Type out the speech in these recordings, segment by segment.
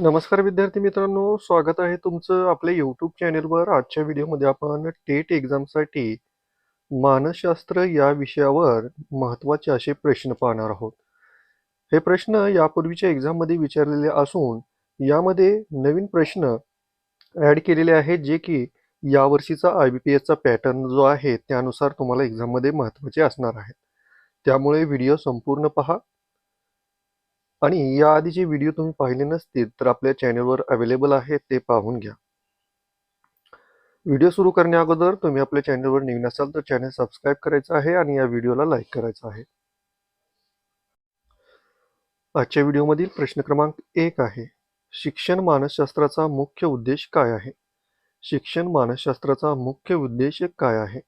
नमस्कार विद्यार्थी मित्रांनो स्वागत आहे तुमचं आपल्या यूट्यूब चॅनेलवर आजच्या व्हिडिओमध्ये आपण टेट एक्झामसाठी मानसशास्त्र या विषयावर महत्त्वाचे असे प्रश्न पाहणार आहोत. हे प्रश्न यापूर्वीच्या एक्झाममध्ये विचारलेले असून यामध्ये नवीन प्रश्न ॲड केलेले आहेत जे की यावर्षीचा आय बी पी एसचा पॅटर्न जो आहे त्यानुसार तुम्हाला एक्झाममध्ये महत्त्वाचे असणार आहेत. त्यामुळे व्हिडिओ संपूर्ण पहा. आणि याआधीचे व्हिडिओ तुम्ही पाहिले नसतील तर आपल्या चॅनलवर अवेलेबल आहेत ते पाहून घ्या. व्हिडिओ सुरू करण्या अगोदर तुम्ही आपल्या चॅनलवर नवीन असाल तर चॅनल सबस्क्राईब करायचं आहे आणि या व्हिडिओला लाईक करायचं आहे. आजच्या व्हिडिओमधील प्रश्न क्रमांक एक आहे शिक्षण मानसशास्त्राचा मुख्य उद्देश काय आहे? शिक्षण मानसशास्त्राचा मुख्य उद्देश काय आहे?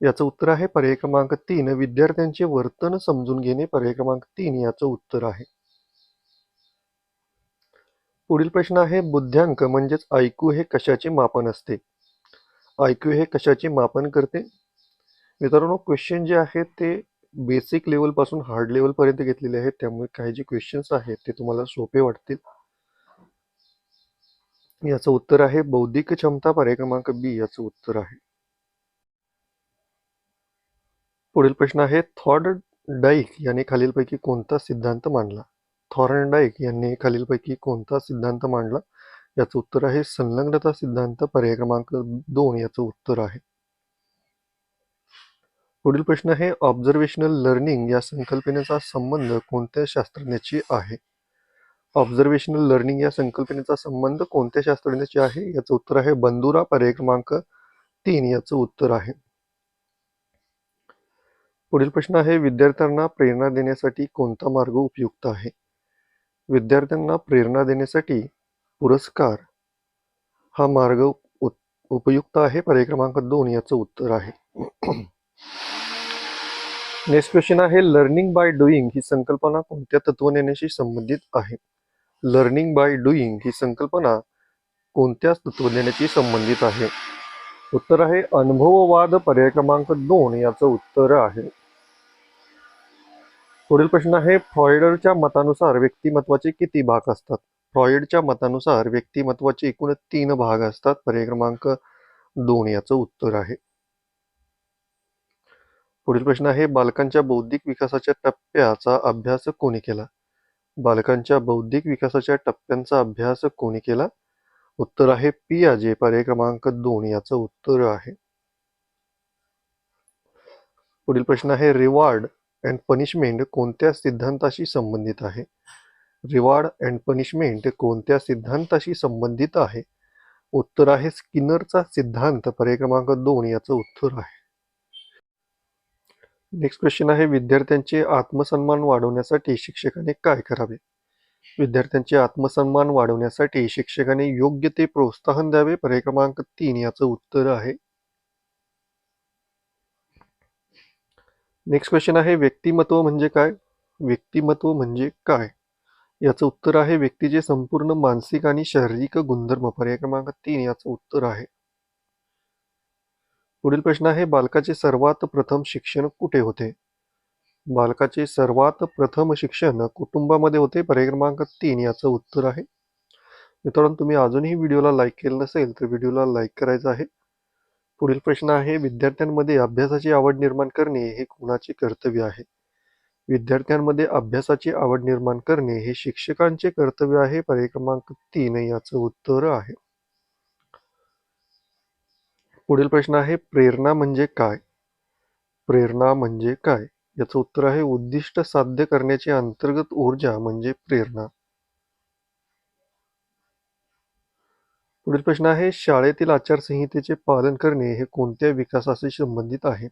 याचं उत्तर आहे पर्याय क्रमांक तीन विद्यार्थ्यांचे वर्तन समजून घेणे पर्याय क्रमांक तीन याचं उत्तर आहे. पुढील प्रश्न आहे बुद्ध्यांक म्हणजेच ऐकू हे कशाचे मापन असते? ऐकू हे कशाचे मापन करते? मित्रांनो क्वेश्चन जे आहेत ते बेसिक लेवलपासून हार्ड लेवलपर्यंत घेतलेले आहेत त्यामुळे काही जे क्वेश्चन्स आहेत ते तुम्हाला सोपे वाटतील. याचं उत्तर आहे बौद्धिक क्षमता पर्याय क्रमांक बी याचं उत्तर आहे. पुढील प्रश्न आहे थॉर्ड डाईक यांनी खालीलपैकी कोणता सिद्धांत मांडला? थॉर्न डाईक यांनी खालीलपैकी कोणता सिद्धांत मांडला? याचं उत्तर आहे संलग्नता सिद्धांत पर्याय क्रमांक दोन याचं उत्तर आहे. पुढील प्रश्न आहे ऑब्झर्वेशनल लर्निंग या संकल्पनेचा संबंध कोणत्या शास्त्रज्ञाची आहे? ऑब्झर्वेशनल लर्निंग या संकल्पनेचा संबंध कोणत्या शास्त्रज्ञाची आहे? याचं उत्तर आहे बंदुरा पर्याय क्रमांक तीन याचं उत्तर आहे. पुढील प्रश्न आहे विद्यार्थ्यांना प्रेरणा देण्यासाठी कोणता मार्ग उपयुक्त आहे? विद्यार्थ्यांना प्रेरणा देण्यासाठी पुरस्कार हा मार्ग उ- उपयुक्त आहे? पर्याय क्रमांक दोन याचं उत्तर आहे. नेक्स्ट क्वेश्चन आहे लर्निंग बाय डुईंग ही संकल्पना कोणत्या तत्वज्ञानाशी संबंधित आहे? लर्निंग बाय डुईंग ही संकल्पना कोणत्या तत्वज्ञानाशी संबंधित आहे? उत्तर आहे अनुभववाद पर्याय क्रमांक दोन याचं उत्तर आहे. पुढील प्रश्न आहे फ्रॉइडरच्या मतानुसार व्यक्तिमत्वाचे किती भाग असतात? फ्रॉइडच्या मतानुसार व्यक्तिमत्वाचे एकूण तीन भाग असतात. पर्याय क्रमांक दोन याचं उत्तर आहे. पुढील प्रश्न आहे बालकांच्या बौद्धिक विकासाच्या टप्प्याचा अभ्यास कोणी केला? बालकांच्या बौद्धिक विकासाच्या टप्प्यांचा अभ्यास कोणी केला? उत्तर आहे पियाजे पर्याय क्रमांक दोन याचं उत्तर आहे. पुढील प्रश्न आहे रिवॉर्ड अँड पनिशमेंट कोणत्या सिद्धांताशी संबंधित आहे? रिवार्ड अँड पनिशमेंट कोणत्या सिद्धांताशी संबंधित आहे? उत्तर आहे स्किनरचा सिद्धांत पर्याय क्रमांक दोन याचं उत्तर आहे. नेक्स्ट क्वेश्चन आहे विद्यार्थ्यांचे आत्मसन्मान वाढवण्यासाठी शिक्षकाने काय करावे? विद्यार्थ्यांचे आत्मसन्मान वाढवण्यासाठी शिक्षकाने योग्य ते प्रोत्साहन द्यावे? पर्याय क्रमांक तीन याचं उत्तर आहे. नेक्स्ट क्वेश्चन आहे व्यक्तिमत्व म्हणजे काय? व्यक्तिमत्व म्हणजे काय? याचं उत्तर आहे व्यक्तीचे संपूर्ण मानसिक आणि शारीरिक गुणधर्म. पर्याय क्रमांक तीन याचं उत्तर आहे. पुढील प्रश्न आहे बालकाचे सर्वात प्रथम शिक्षण कुठे होते? बालकाचे सर्वात प्रथम शिक्षण कुटुंबामध्ये होते. पर्याय क्रमांक तीन याचं उत्तर आहे. मित्रांनो तुम्ही अजूनही व्हिडिओला लाईक केलं नसेल तर व्हिडिओला लाईक करायचं आहे. पुढील प्रश्न आहे विद्यार्थ्यांमध्ये अभ्यासाची आवड निर्माण करणे हे कोणाचे कर्तव्य आहे? विद्यार्थ्यांमध्ये अभ्यासाची आवड निर्माण करणे हे शिक्षकांचे कर्तव्य आहे पर्याय क्रमांक तीन याचं उत्तर आहे. पुढील प्रश्न आहे प्रेरणा म्हणजे काय? प्रेरणा म्हणजे काय? याचं उत्तर आहे उद्दिष्ट साध्य करण्याची अंतर्गत ऊर्जा म्हणजे प्रेरणा. पुढील प्रश्न आहे शाळेतील आचारसंहितेचे पालन करणे हे कोणत्या विकासाशी संबंधित आहे?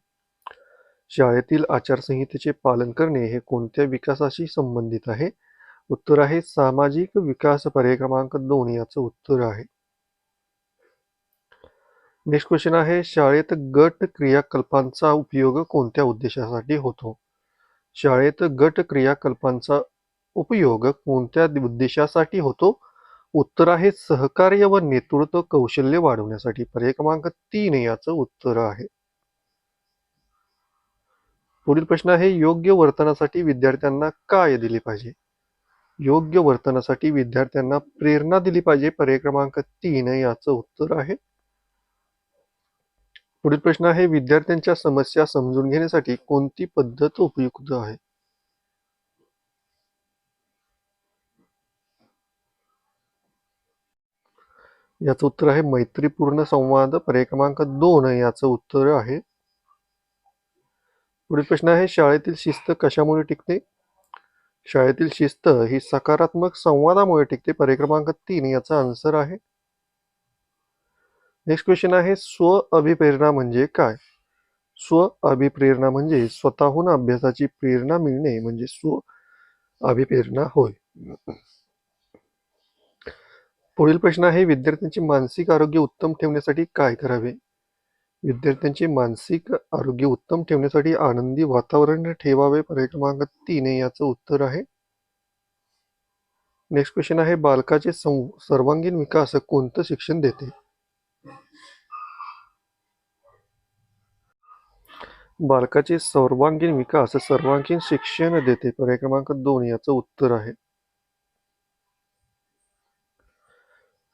शाळेतील आचारसंहितेचे पालन करणे हे कोणत्या विकासाशी संबंधित आहे? उत्तर आहे सामाजिक विकास पर्याय क्रमांक दोन याचं उत्तर आहे. नेक्स्ट क्वेश्चन आहे शाळेत गट क्रियाकल्पांचा उपयोग कोणत्या उद्देशासाठी होतो? शाळेत गट क्रियाकल्पांचा उपयोग कोणत्या उद्देशासाठी होतो? उत्तर आहे सहकार्य व नेतृत्व कौशल्य वाढवण्यासाठी. पर्याय क्रमांक तीन याचं उत्तर आहे. पुढील प्रश्न आहे योग्य वर्तनासाठी विद्यार्थ्यांना काय दिले पाहिजे? योग्य वर्तनासाठी विद्यार्थ्यांना प्रेरणा दिली पाहिजे. पर्याय क्रमांक तीन याचं उत्तर आहे. पुढील प्रश्न आहे विद्यार्थ्यांच्या समस्या समजून घेण्यासाठी कोणती पद्धत उपयुक्त आहे? याचं उत्तर आहे मैत्रीपूर्ण संवाद पर्याय क्रमांक दोन याचं उत्तर आहे. पुढील प्रश्न आहे शाळेतील शिस्त कशामुळे टिकते? शाळेतील शिस्त ही सकारात्मक संवादामुळे टिकते पर्याय क्रमांक तीन याचा आन्सर आहे. नेक्स्ट क्वेश्चन आहे स्व अभिप्रेरणा म्हणजे काय? स्व अभिप्रेरणा म्हणजे स्वतःहून अभ्यासाची प्रेरणा मिळणे म्हणजे स्व अभिप्रेरणा होय. पुढील प्रश्न आहे विद्यार्थ्यांचे मानसिक आरोग्य उत्तम ठेवण्यासाठी काय करावे? विद्यार्थ्यांचे मानसिक आरोग्य उत्तम ठेवण्यासाठी आनंदी वातावरण ठेवावे पर्याय क्रमांक तीन याचं उत्तर आहे. नेक्स्ट क्वेश्चन आहे बालकाचे सं- सर्वांगीण विकास कोणतं शिक्षण देते? बालकाचे सर्वांगीण विकास सर्वांगीण शिक्षण देते पर्याय क्रमांक दोन याचं उत्तर आहे.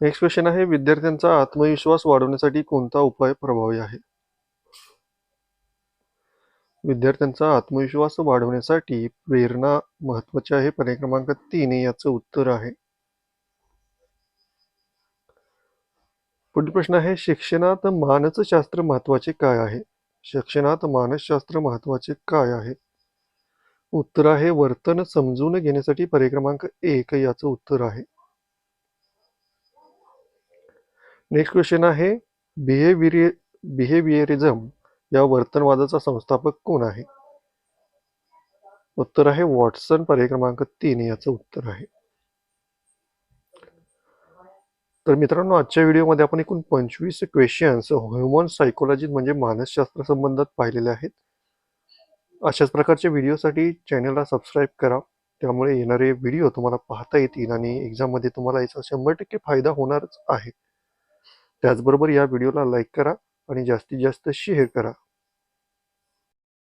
नेक्स्ट क्वेश्चन आहे विद्यार्थ्यांचा आत्मविश्वास वाढवण्यासाठी कोणता उपाय प्रभावी आहे? विद्यार्थ्यांचा आत्मविश्वास वाढवण्यासाठी प्रेरणा महत्वाची आहे. पर्याय क्रमांक तीन याचं उत्तर आहे. पुढील प्रश्न आहे शिक्षणात मानसशास्त्र महत्त्वाचे काय आहे? शिक्षणात मानसशास्त्र महत्त्वाचे काय आहे? उत्तर आहे वर्तन समजून घेण्यासाठी पर्याय क्रमांक एक याचं उत्तर आहे. नेक्स्ट क्वेश्चन आहे बिहेविरि बिहेवियरिझम या वर्तनवादाचा संस्थापक कोण आहे? उत्तर आहे वॉटसन पर्याय क्रमांक तीन याचं उत्तर आहे. तर मित्रांनो आजच्या व्हिडिओमध्ये आपण एकूण पंचवीस क्वेश्चन्स ह्युमन सायकोलॉजी म्हणजे मानसशास्त्र संबंधात पाहिलेले आहेत. अशाच प्रकारच्या व्हिडिओसाठी चॅनलला सबस्क्राईब करा. त्यामुळे येणारे व्हिडिओ तुम्हाला पाहता येतील आणि एक्झाममध्ये तुम्हाला याचा शंभर टक्के फायदा होणारच आहे. त्याचबरोबर या व्हिडिओला लाईक करा आणि जास्तीत जास्त शेअर करा.